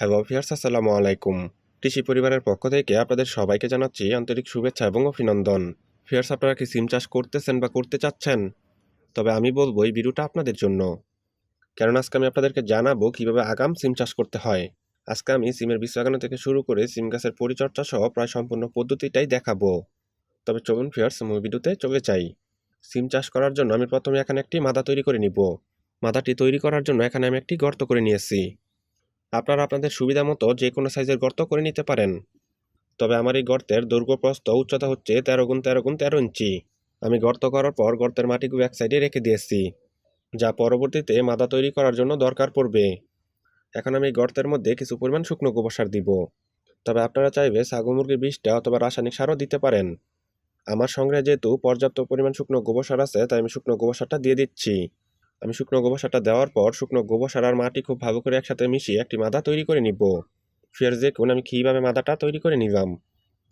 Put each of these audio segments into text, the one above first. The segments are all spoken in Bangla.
হ্যালো ফিয়ার্স আসসালামু আলাইকুম। কৃষি পরিবারের পক্ষ থেকে আপনাদের সবাইকে জানাচ্ছি আন্তরিক শুভেচ্ছা এবং অভিনন্দন। ফিয়ার্স আপনারা কি সিম চাষ করতেছেন বা করতে চাচ্ছেন? তবে আমি বলব, এই ভিডিওটা আপনাদের জন্য। কারণ আজকে আমি আপনাদেরকে জানাব কীভাবে আগাম সিম চাষ করতে হয়। আজকে আমি সিমের বীজ থেকে শুরু করে সিম গাছের পরিচর্যা সহ প্রায় সম্পূর্ণ পদ্ধতিটাই দেখাবো। তবে চলুন ফিয়ার্স মূল ভিডিওতে চলে যাই। সিম চাষ করার জন্য আমি প্রথমে এখানে একটি মাদা তৈরি করে নিব। মাদাটি তৈরি করার জন্য এখানে আমি একটি গর্ত করে নিয়েছি। আপনারা আপনাদের সুবিধা মতো যে কোনো সাইজের গর্ত করে নিতে পারেন। তবে আমার এই গর্তের দৈর্ঘ্য প্রস্থ উচ্চতা হচ্ছে তেরো গুণ তেরো গুণ তেরো ইঞ্চি। আমি গর্ত করার পর গর্তের মাটিগুলো এক সাইডে রেখে দিয়েছি, যা পরবর্তীতে মাদা তৈরি করার জন্য দরকার পড়বে। এখন আমি গর্তের মধ্যে কিছু পরিমাণ শুকনো গোবর সার দিব। তবে আপনারা চাইবে ছাগল মুরগির বিষটা অথবা রাসায়নিক সারও দিতে পারেন। আমার সংগ্রহে যেহেতু পর্যাপ্ত পরিমাণ শুকনো গোবর সার আছে, তাই আমি শুকনো গোবর সারটা দিয়ে দিচ্ছি। আমি শুকনো গোবর সারটা দেওয়ার পর শুকনো গোবর সার আর মাটি খুব ভালো করে একসাথে মিশিয়ে একটি মাদা তৈরি করে নিব। ফের দেখুন আমি কীভাবে মাদাটা তৈরি করে নিলাম?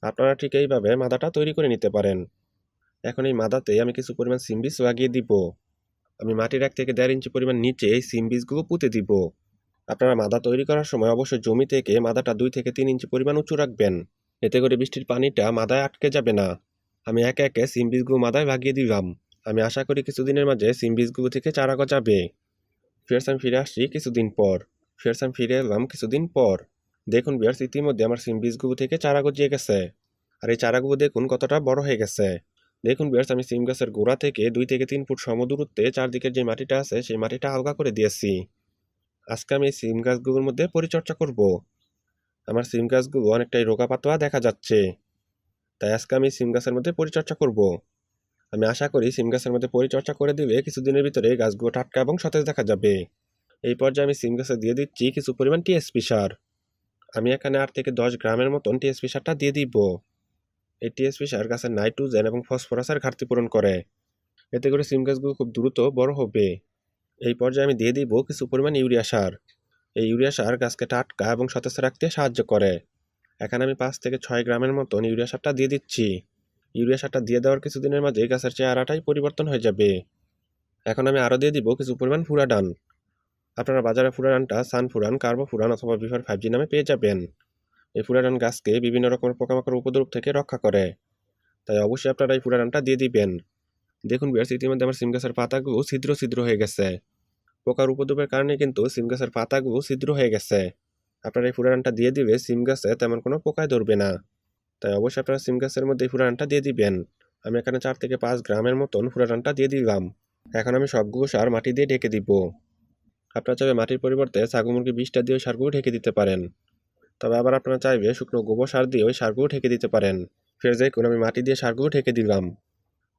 আপনারা ঠিক এইভাবে মাদাটা তৈরি করে নিতে পারেন। এখন এই মাদাতে আমি কিছু পরিমাণ সিম বীজ লাগিয়ে দিব। আমি মাটির এক থেকে দেড় ইঞ্চি পরিমাণ নিচে এই সিম বীজগুলো পুঁতে দিব। আপনারা মাদা তৈরি করার সময় অবশ্যই জমি থেকে মাদাটা দুই থেকে তিন ইঞ্চি পরিমাণ উঁচু রাখবেন। এতে করে বৃষ্টির পানিটা মাদায় আটকে যাবে না। আমি একে একে সিম বীজগুলো মাদায় ভাগিয়ে দিলাম। আমি আশা করি কিছুদিনের মাঝে সিম বীজগুলো থেকে চারা গজাবে। ফেরস আমি ফিরে আসছি কিছুদিন পর। ফেরস আমি ফিরে এলাম কিছুদিন পর। দেখুন বিয়ার্স ইতিমধ্যে আমার সিম বীজগুলো থেকে চারা গজিয়ে গেছে। আর এই চারাগুলো দেখুন কতটা বড় হয়ে গেছে। দেখুন বিয়ার্স আমি সিম গাছের গোড়া থেকে দুই থেকে তিন ফুট সমদূরত্বে চারদিকের যে মাটিটা আছে, সেই মাটিটা আলগা করে দিয়েছি। আজকে আমি এই সিম গাছগুলোর মধ্যে পরিচর্যা করব। আমার সিম গাছগুলো অনেকটাই রোগা পাতোয়া দেখা যাচ্ছে। তাই আজকে আমি সিম গাছের মধ্যে পরিচর্যা করব। আমি আশা করি সিম গাছের মধ্যে পরিচর্যা করে দিলে কিছুদিনের ভিতরে গাছগুলো টাটকা এবং সতেজ দেখা যাবে। এই পর্যায়ে আমি সিম গাছে দিয়ে দিচ্ছি কিছু পরিমাণ টিএসপি সার। আমি এখানে আট থেকে দশ গ্রামের মতন টিএসপি সারটা দিয়ে দিব। এই টিএসপি সার গাছের নাইট্রোজেন এবং ফসফরাসের ঘাটতি পূরণ করে। এতে করে সিম গাছগুলো খুব দ্রুত বড় হবে। এই পর্যায়ে আমি দিয়ে দিব কিছু পরিমাণ ইউরিয়া সার। এই ইউরিয়া সার গাছকে টাটকা এবং সতেজ রাখতে সাহায্য করে। এখানে আমি পাঁচ থেকে ছয় গ্রামের মতন ইউরিয়া সারটা দিয়ে দিচ্ছি। ইউরিয়া সারটা দিয়ে দেওয়ার কিছুদিনের মাঝে গাছের চেহারাটাই পরিবর্তন হয়ে যাবে। এখন আমি আরও দিয়ে দিব কিছু পরিমাণ ফুরাডান। আপনারা বাজারে ফুরাডানটা সান ফুরান, কার্বো ফুরান অথবা বিভার ফাইভ জি নামে পেয়ে যাবেন। এই ফুরাডান গাছকে বিভিন্ন রকমের পোকামাকড় উপদ্রব থেকে রক্ষা করে। তাই অবশ্যই আপনারা এই ফুরাডানটা দিয়ে দিবেন। দেখুন বিয়ার্স ইতিমধ্যে আমার সিম গাছের পাতাগুলো ছিদ্র ছিদ্র হয়ে গেছে। পোকার উপদ্রবের কারণে কিন্তু সিম গাছের পাতাগুলো ছিদ্র হয়ে গেছে। আপনারা এই ফুরাডানটা দিয়ে দিলে সিম গাছে তেমন কোনো পোকায় ধরবে না। তাই অবশ্যই আপনারা সিম গাছের মধ্যে এই ফুরানটা দিয়ে দিবেন। আমি এখানে চার থেকে পাঁচ গ্রামের মতন ফুরানটা দিয়ে দিলাম। এখন আমি সবগুলো সার মাটি দিয়ে ঢেকে দিব। আপনারা চাইবে মাটির পরিবর্তে ছাগল মুরগি বিষটা দিয়ে ওই সারগুলো ঢেকে দিতে পারেন। তবে আবার আপনারা চাইবে শুকনো গোবর সার দিয়ে ওই সারগুলো ঢেকে দিতে পারেন। ফের দেখুন আমি মাটি দিয়ে সারগুলো ঢেকে দিলাম।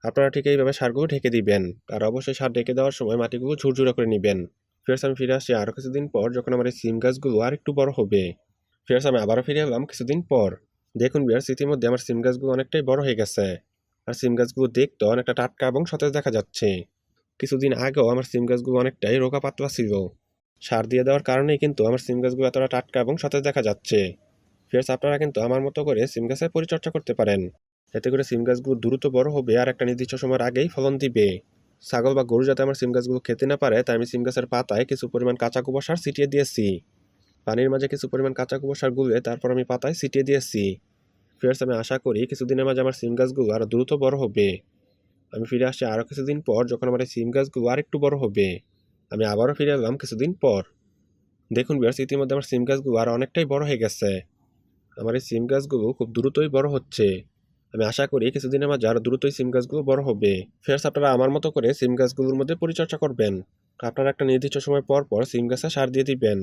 আপনারা ঠিক এইভাবে সারগুলো ঢেকে দিবেন আর অবশ্যই সার ঢেকে দেওয়ার সময় মাটিগুলো ঝুরঝুরা করে নেবেন। ফেরস আমি ফিরে আসছি আরও কিছুদিন পর যখন আমার এই সিম গাছগুলো আর একটু বড় হবে। ফেরস আমি আবারও ফিরে এলাম কিছুদিন পর। দেখুন বিয়ার্স ইতিমধ্যে আমার সিম গাছগুলো অনেকটাই বড় হয়ে গেছে। আর সিম গাছগুলো দেখতে অনেকটা টাটকা এবং সতেজ দেখা যাচ্ছে। কিছুদিন আগেও আমার সিম গাছগুলো অনেকটাই রোগা পাতলা ছিল। সার দিয়ে দেওয়ার কারণেই কিন্তু আমার সিম গাছগুলো এতটা টাটকা এবং সতেজ দেখা যাচ্ছে। ফিয়ার্স আপনারা কিন্তু আমার মতো করে সিম গাছের পরিচর্যা করতে পারেন। এতে করে সিম গাছগুলো দ্রুত বড় হবে আর একটা নির্দিষ্ট সময়ের আগেই ফলন দিবে। ছাগল বা গরু যাতে আমার সিম গাছগুলো খেতে না পারে, তাই আমি সিম গাছের পাতায় কিছু পরিমাণ কাঁচা গোবর সার ছিটিয়ে দিয়েছি। পানির মাঝে কিছু পরিমাণ কাঁচা গোবর সার গুলে তারপর আমি পাতায় ছিটিয়ে দিয়েছি। ফিয়ার্স, আমি আশা করি কিছুদিনের মাঝে আমার সিম গাছগুলো আরও দ্রুত বড় হবে। আমি ফিরে আসছি আরও কিছুদিন পর যখন আমার এই সিম গাছগুলো আর একটু বড় হবে। আমি আবারও ফিরে এলাম কিছুদিন পর। দেখুন বিয়ার্স ইতিমধ্যে আমার সিম গাছগুলো আর অনেকটাই বড় হয়ে গেছে। আমার এই সিম গাছগুলো খুব দ্রুতই বড় হচ্ছে। আমি আশা করি কিছুদিনের মাঝে আরও দ্রুতই সিম গাছগুলো বড় হবে। ফেরস আপনারা আমার মতো করে সিম গাছগুলোর মধ্যে পরিচর্যা করবেন। আপনারা একটা নির্দিষ্ট সময় পর পর সিম গাছে সার দিয়ে দিবেন।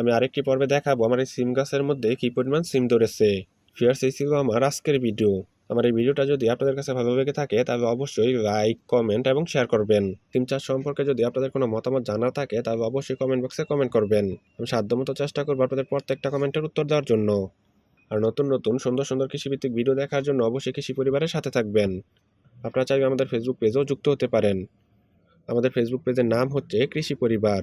আমি আরেকটি পর্বে দেখাবো আমার এই সিম গাছের মধ্যে কী পরিমাণ সিম ধরেছে। ফিয়ার্স এই ছিল আমার আজকের ভিডিও। আমার এই ভিডিওটা যদি আপনাদের কাছে ভালো লেগে থাকে, তাহলে অবশ্যই লাইক, কমেন্ট এবং শেয়ার করবেন। সিম চাষ সম্পর্কে যদি আপনাদের কোনো মতামত জানার থাকে, তাহলে অবশ্যই কমেন্ট বক্সে কমেন্ট করবেন। আমি সাধ্যমতো চেষ্টা করব আপনাদের প্রত্যেকটা কমেন্টের উত্তর দেওয়ার জন্য। আর নতুন নতুন, সুন্দর সুন্দর কৃষিভিত্তিক ভিডিও দেখার জন্য অবশ্যই কৃষি পরিবারের সাথে থাকবেন। আপনারা চাইবে আমাদের ফেসবুক পেজেও যুক্ত হতে পারেন। আমাদের ফেসবুক পেজের নাম হচ্ছে কৃষি পরিবার।